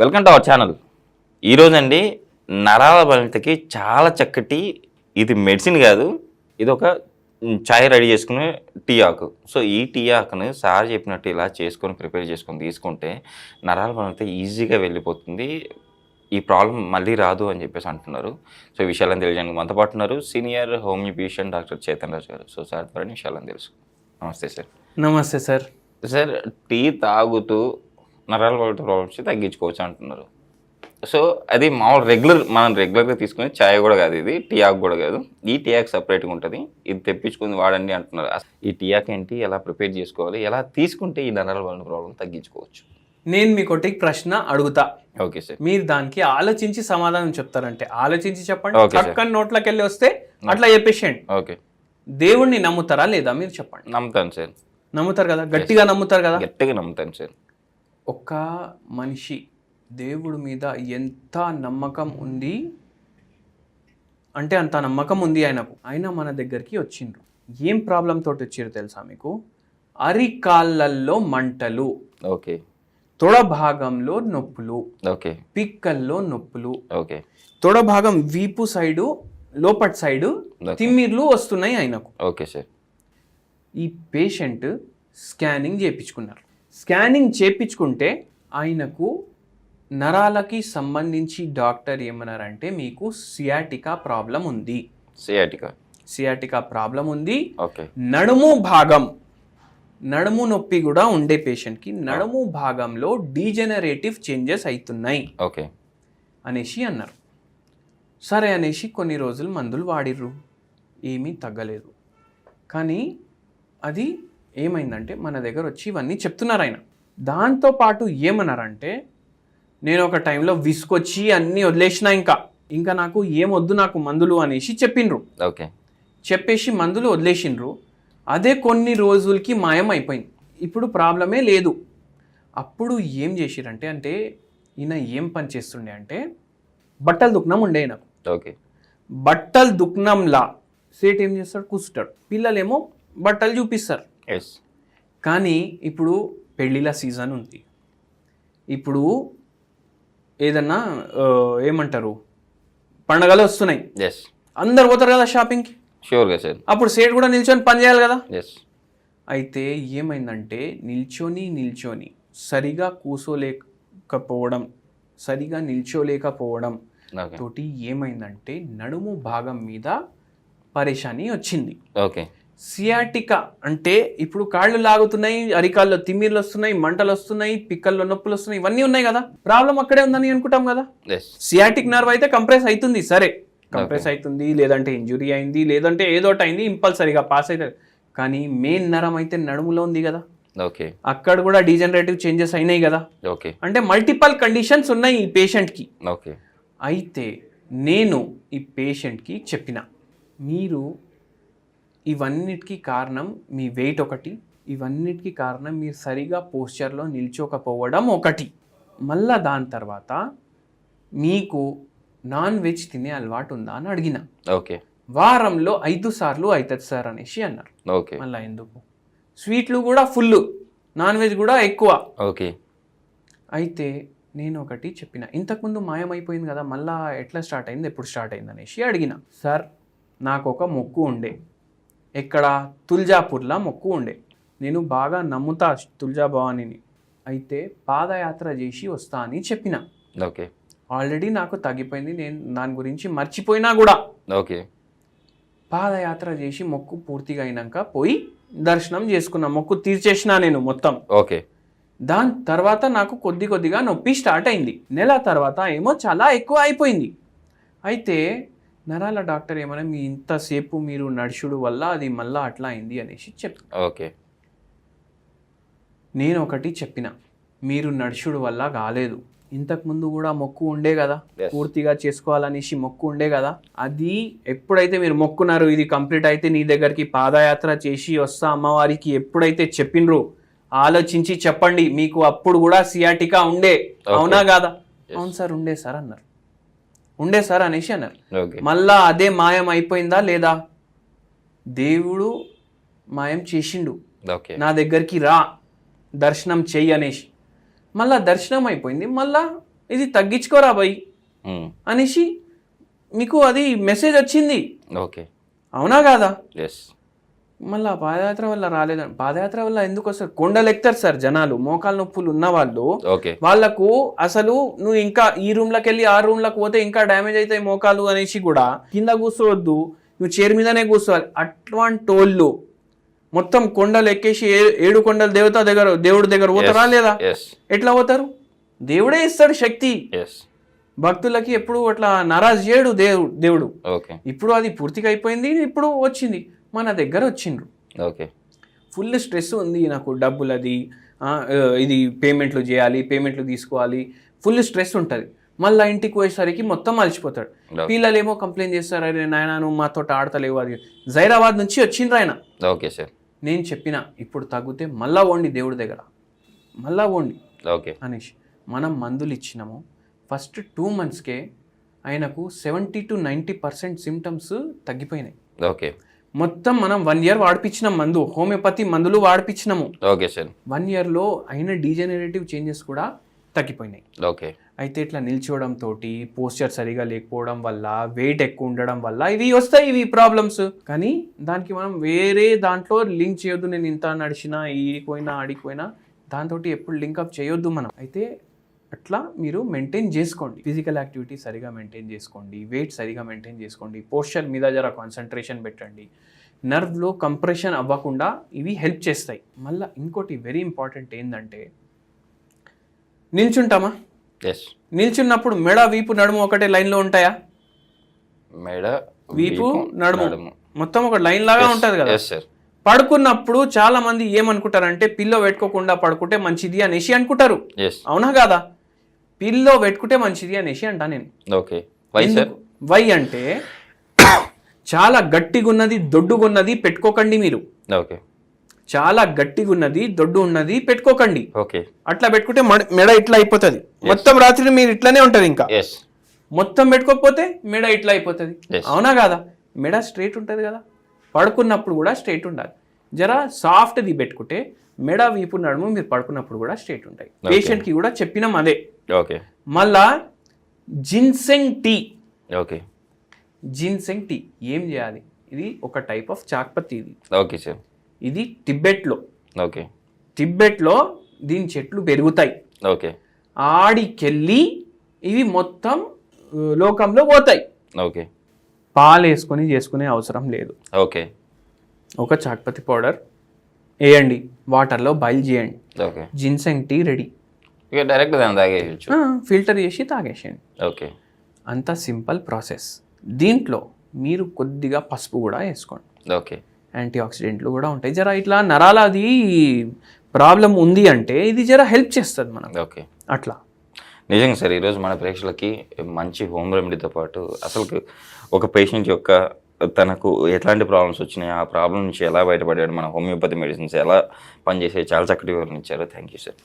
Welcome to our channel ఈరోజండి నరాల బలితకి చాలా చక్కటి ఇది మెడిసిన్ కాదు. ఇది ఒక చాయ్ రెడీ చేసుకునే టీ ఆకు. సో ఈ టీ ఆకును సార్ చెప్పినట్టు ఇలా చేసుకొని ప్రిపేర్ చేసుకొని తీసుకుంటే నరాల బలిత ఈజీగా వెళ్ళిపోతుంది. ఈ ప్రాబ్లం మళ్ళీ రాదు అని చెప్పేసి అంటున్నారు. సో ఈ విషయాలను తెలియజేయడానికి మనతో పాటు ఉన్నారు senior homeopathician doctor Chetan Raju గారు. సో సార్ ద్వారా విషయాలను తెలుసు నమస్తే సార్. నమస్తే సార్. సార్ టీ తాగుతూ నరాల వాళ్ళ ప్రాబ్లమ్స్ తగ్గించుకోవచ్చు అంటున్నారు. సో అది మామూలు రెగ్యులర్ మనం రెగ్యులర్గా తీసుకునే ఛాయ్ కూడా కాదు ఇది టీ ఆకు కూడా కాదు. ఈ టీ ఆకు సపరేట్గా ఉంటుంది. ఇది తెప్పించుకుని వాడండి అంటున్నారు. ఈ టీ ఆకు ఏంటి? ఎలా ప్రిపేర్ చేసుకోవాలి? ఎలా తీసుకుంటే ఈ నరాల వాళ్ళ ప్రాబ్లం తగ్గించుకోవచ్చు? నేను మీకు ఒకటి ప్రశ్న అడుగుతా. ఓకే సార్ మీరు దానికి ఆలోచించి సమాధానం చెప్తారంటే ఆలోచించి చెప్పండి. పక్కన నోట్లోకి వెళ్ళి వస్తే అట్లా చెప్పేసేయండి. ఓకే దేవుణ్ణి నమ్ముతారా లేదా మీరు చెప్పండి. నమ్ముతాను సార్ నమ్ముతారు కదా? గట్టిగా నమ్ముతారు కదా? గట్టిగా నమ్ముతాను సార్ ఒక మనిషి దేవుడి మీద ఎంత నమ్మకం ఉంది? అంటే అంత నమ్మకం ఉంది ఆయనకు. ఆయన మన దగ్గరికి వచ్చిండ్రు. ఏం ప్రాబ్లం తోటి వచ్చారు తెలుసా మీకు? అరికాళ్ళల్లో మంటలు. ఓకే. తొడ భాగంలో నొప్పులు. ఓకే. పిక్కల్లో నొప్పులు. ఓకే. తొడ భాగం వీపు సైడు లోపటి సైడు తిమ్మిర్లు వస్తున్నాయి ఆయనకు. Okay sir. ఈ పేషెంట్ స్కానింగ్ చేయించుకున్నారు. స్కానింగ్ చేయించుకుంటే ఆయనకు నరాలకి సంబంధించి డాక్టర్ ఏమన్నారంటే మీకు సియాటికా ప్రాబ్లం ఉంది. సియాటికా. సియాటికా ప్రాబ్లం ఉంది. ఓకే. నడుము భాగం నడుము నొప్పి కూడా ఉండే పేషెంట్కి నడుము భాగంలో డీజెనరేటివ్ చేంజెస్ అవుతున్నాయి ఓకే. అనేసి అన్నారు. సరే అనేసి కొన్ని రోజులు మందులు వాడిర్రు. ఏమీ తగ్గలేదు. కానీ అది ఏమైందంటే మన దగ్గర వచ్చి ఇవన్నీ చెప్తున్నారు ఆయన. దాంతోపాటు ఏమన్నారంటే నేను ఒక టైంలో విసుకొచ్చి అన్నీ వదిలేసిన ఇంకా. ఇంకా నాకు ఏమొద్దు నాకు మందులు అనేసి చెప్పిండ్రు. ఓకే. చెప్పేసి మందులు వదిలేసిండ్రు. అదే కొన్ని రోజులకి మాయం అయిపోయింది. ఇప్పుడు ప్రాబ్లమే లేదు. అప్పుడు ఏం చేసిరంటే అంటే ఈయన ఏం పని చేస్తుండే అంటే బట్టలు దుఃఖనం ఉండే ఈయనకు. ఓకే. బట్టలు దుఃఖనంలా సేట్ ఏం చేస్తాడు? కూర్చుంటాడు. పిల్లలేమో బట్టలు చూపిస్తారు. ఎస్ కానీ ఇప్పుడు పెళ్ళిళ్ళ సీజన్ ఉంది. ఇప్పుడు ఏదన్నా ఏమంటారు? పండగలు వస్తున్నాయి. ఎస్ అందరు పోతారు కదా షాపింగ్కి షూర్గా సార్. అప్పుడు సేట్ కూడా నిల్చొని పని చేయాలి కదా? ఎస్ అయితే ఏమైందంటే నిల్చొని నిల్చొని సరిగా కూసోలేకపోవడం సరిగా నిల్చోలేకపోవడం తోటి ఏమైందంటే నడుము భాగం మీద పరేషాని వచ్చింది. ఓకే సియాటికా అంటే ఇప్పుడు కాళ్ళు లాగుతున్నాయి అరికాల్లో తిమ్మిర్లు వస్తున్నాయి మంటలు వస్తున్నాయి పిక్కల్లో నొప్పులు వస్తున్నాయి ఇవన్నీ ఉన్నాయి కదా. ప్రాబ్లం అక్కడే ఉందని అనుకుంటాం కదా. సియాటిక్ నర్వ్ అయితే కంప్రెస్ అవుతుంది సరే. కంప్రెస్ అవుతుంది లేదంటే ఇంజురీ అయింది లేదంటే ఏదో ఒకటి అయింది ఇంపల్సరీగా పాస్ అవుతుంది. కానీ మెయిన్ నరం అయితే నడుములో ఉంది కదా. ఓకే అక్కడ కూడా డీజనరేటివ్ చేంజెస్ అయినాయి కదా. ఓకే అంటే మల్టిపల్ కండిషన్స్ ఉన్నాయి ఈ పేషెంట్కి. ఓకే అయితే నేను ఈ పేషెంట్కి చెప్పిన మీరు ఇవన్నిటికీ కారణం మీ వెయిట్ ఒకటి. ఇవన్నిటికీ కారణం మీరు సరిగా పోస్చర్లో నిల్చోకపోవడం ఒకటి. మళ్ళా దాని తర్వాత మీకు నాన్ వెజ్ తినే అలవాటు ఉందా అని అడిగిన. ఓకే. వారంలో ఐదు సార్లు అవుతుంది సార్ అనేసి అన్నారు. ఓకే. మళ్ళీ ఎందుకు? స్వీట్లు కూడా ఫుల్ నాన్ వెజ్ కూడా ఎక్కువ. ఓకే. అయితే నేను ఒకటి చెప్పిన. ఇంతకుముందు మాయమైపోయింది కదా మళ్ళా ఎట్లా స్టార్ట్ అయింది ఎప్పుడు స్టార్ట్ అయింది అనేసి అడిగిన. సార్ నాకు ఒక మొక్కు ఉండే. ఎక్కడ? తుల్జాపూర్లా మొక్కు ఉండే. నేను బాగా నమ్ముతా తుల్జా భవానీని. అయితే పాదయాత్ర చేసి వస్తా అని చెప్పిన. ఓకే. ఆల్రెడీ నాకు తగ్గిపోయింది. నేను దాని గురించి మర్చిపోయినా కూడా. ఓకే. పాదయాత్ర చేసి మొక్కు పూర్తిగా అయినాక పోయి దర్శనం చేసుకున్నా. మొక్కు తీర్చేసిన నేను మొత్తం. ఓకే. దాని తర్వాత నాకు కొద్ది కొద్దిగా నొప్పి స్టార్ట్ అయింది. నెల తర్వాత ఏమో చాలా ఎక్కువ అయిపోయింది. అయితే నరాల డాక్టర్ ఏమైనా మీ ఇంతసేపు మీరు నడుచుడు వల్ల అది మళ్ళా అట్లా అయింది అనేసి చెప్ ఓకే. నేను ఒకటి చెప్పిన మీరు నడుచుడు వల్ల కాలేదు. ఇంతకుముందు కూడా మొక్కు ఉండే కదా. పూర్తిగా చేసుకోవాలనేసి మొక్కు ఉండే కదా. అది ఎప్పుడైతే మీరు మొక్కున్నారు ఇది కంప్లీట్ అయితే నీ దగ్గరికి పాదయాత్ర చేసి వస్తా అమ్మవారికి ఎప్పుడైతే చెప్పినరు ఆలోచించి చెప్పండి. మీకు అప్పుడు కూడా సియాటికా ఉండే. అవునా కాదా? అవును సార్ ఉండే సార్ అన్నారు. ఉండే సార్ అనేసి అన్నారు. ఓకే. మళ్ళా అదే మాయం అయిపోయిందా లేదా? దేవుడు మాయం చేసిండు. ఓకే. నా దగ్గరికి రా దర్శనం చెయ్యి అనేసి. మళ్ళా దర్శనం అయిపోయింది. మళ్ళా ఇది తగ్గించుకోరా బై ఉమ్, అనేసి మీకు అది మెసేజ్ వచ్చింది. ఓకే. అవునా కాదా? ఎస్ మళ్ళీ పాదయాత్ర వల్ల రాలేదని పాదయాత్ర వల్ల ఎందుకు వస్తారు? కొండలు ఎక్కుతారు సార్ జనాలు. మోకాలు నొప్పులు ఉన్న వాళ్ళు. ఓకే. వాళ్ళకు అసలు నువ్వు ఇంకా ఈ రూమ్లోకి వెళ్ళి ఆ రూమ్లోకి పోతే ఇంకా డ్యామేజ్ అవుతాయి మోకాలు అనేసి కూడా కింద కూర్చోవద్దు. నువ్వు చైర్ మీదనే కూర్చోవాలి. అట్లాంటి వాళ్ళు మొత్తం కొండలు ఎక్కేసి ఏడు కొండల దేవత దగ్గర దేవుడి దగ్గర పోతారా లేదా? ఎట్లా పోతారు? దేవుడే ఇస్తాడు శక్తి. భక్తులకి ఎప్పుడు అట్లా నారాజ్ చేయడు దేవుడు. దేవుడు. ఓకే ఇప్పుడు అది పూర్తిగా అయిపోయింది ఇప్పుడు వచ్చింది. మన దగ్గర వచ్చిండ్రు. ఓకే. ఫుల్ స్ట్రెస్ ఉంది నాకు డబ్బులది ఆ, ఆ, ఇది పేమెంట్లు చేయాలి పేమెంట్లు తీసుకోవాలి. ఫుల్ స్ట్రెస్ ఉంటుంది. మళ్ళీ ఇంటికి పోయేసరికి మొత్తం అలసిపోతాడు. Okay. పిల్లలు ఏమో కంప్లైంట్ చేస్తారు అరే నాయన నువ్వు మాతో ఆడతలేవు అది. జైరాబాద్ నుంచి వచ్చిండ్రు ఆయన. Okay sir. నేను చెప్పిన ఇప్పుడు తగ్గితే మళ్ళా ఓండి దేవుడి దగ్గర. మళ్ళా ఓండి ఓకే. అనేసి మనం మందులు ఇచ్చినాము. ఫస్ట్ టూ మంత్స్కే ఆయనకు seventy to ninety percent symptoms తగ్గిపోయినాయి. ఓకే. మొత్తం మనం వన్ ఇయర్ వాడిపించినాం మందు హోమియోపతి మందులు వాడిపించినాము. ఓకే సార్ వన్ ఇయర్లో అయిన డీజనరేటివ్ చేంజెస్ కూడా తగ్గిపోయినాయి. ఓకే అయితే ఇట్లా నిల్చోవడం తోటి పోస్చర్ సరిగా లేకపోవడం వల్ల వెయిట్ ఎక్కువ ఉండడం వల్ల ఇవి వస్తాయి ఇవి ప్రాబ్లమ్స్ కానీ దానికి మనం వేరే దాంట్లో లింక్ చేయొద్దు నేను ఇంత నడిచినా ఈడికి పోయినా ఆడికి పోయినా దాంతో ఎప్పుడు లింకప్ చేయొద్దు మనం. అయితే అట్లా మీరు మెయింటైన్ చేసుకోండి. ఫిజికల్ యాక్టివిటీ సరిగా మెయింటైన్ చేసుకోండి. వెయిట్ సరిగా మెయింటైన్ చేసుకోండి. పోస్చర్ మీద జర కాన్సన్ట్రేషన్ పెట్టండి. నర్వ్లో కంప్రెషన్ అవ్వకుండా ఇవి హెల్ప్ చేస్తాయి. మళ్ళీ ఇంకోటి వెరీ ఇంపార్టెంట్ ఏంటంటే నిల్చుంటామా? ఎస్ నిల్చున్నప్పుడు మెడ వీపు నడుము ఒకటే లైన్లో ఉంటాయా? మేడ వీపు నడుము. మొత్తం ఒక లైన్ లాగా ఉంటుంది కదా? పడుకున్నప్పుడు చాలా మంది ఏమనుకుంటారంటే పిల్లో పెట్టుకోకుండా పడుకుంటే మంచిది అనేసి అనుకుంటారు. అవునా కాదా? పిల్లో పెట్టుకుంటే మంచిది అనేసి అంటా నేను. ఓకే. Why sir? వై అంటే చాలా గట్టిగున్నది దొడ్డుగున్నది పెట్టుకోకండి మీరు. ఓకే. చాలా గట్టిగున్నది దొడ్డు ఉన్నది పెట్టుకోకండి. ఓకే. అట్లా పెట్టుకుంటే మడ- ఇట్లా అయిపోతుంది. మొత్తం రాత్రి మీరు ఇట్లానే ఉంటది ఇంకా. మొత్తం పెట్టుకోకపోతే మెడ ఇట్లా అయిపోతుంది. అవునా కాదా? మెడ స్ట్రైట్ ఉంటుంది కదా. పడుకున్నప్పుడు కూడా స్ట్రైట్ ఉండాలి. జర సాఫ్ట్ది పెట్టుకుంటే మెడ వీపు నడుము మీరు పడుకున్నప్పుడు కూడా స్ట్రైట్ ఉంటాయి. పేషెంట్కి కూడా చెప్పినాం అదే. ఓకే. మళ్ళా ginseng tea. Okay. Ginseng tea. ఏం చేయాలి? ఇది ఒక టైప్ ఆఫ్ చాక్పత్తి ఇది. Okay sir. ఇది టిబెట్లో ఓకే. టిబెట్లో దీని చెట్లు పెరుగుతాయి. ఓకే. ఆడికెళ్ళి ఇవి మొత్తం లోకంలో పోతాయి. ఓకే. పాలు వేసుకొని చేసుకునే అవసరం లేదు. ఓకే. ఒక చాక్పతి పౌడర్ వేయండి. వాటర్లో బాయిల్ చేయండి. ఓకే. Ginseng tea ready. ఇక డైరెక్ట్ దాన్ని తాగేయచ్చు. ఫిల్టర్ చేసి తాగేసేయండి. ఓకే. అంత సింపుల్ ప్రాసెస్. దీంట్లో మీరు కొద్దిగా పసుపు కూడా వేసుకోండి. ఓకే. యాంటీ ఆక్సిడెంట్లు కూడా ఉంటాయి. జర ఇట్లా నరాలది ప్రాబ్లం ఉంది అంటే ఇది జర హెల్ప్ చేస్తుంది మనం ఓకే. అట్లా. నిజంగా సార్ ఈరోజు మన ప్రేక్షకులకి మంచి హోమ్ రెమెడీతో పాటు అసలు ఒక పేషెంట్ యొక్క తనకు ఎట్లాంటి ప్రాబ్లమ్స్ వచ్చినాయి ఆ ప్రాబ్లం నుంచి ఎలా బయటపడాడు మన హోమియోపతి మెడిసిన్స్ ఎలా పనిచేసే చాలా చక్కటి వివరణ ఇచ్చారు. Thank you sir.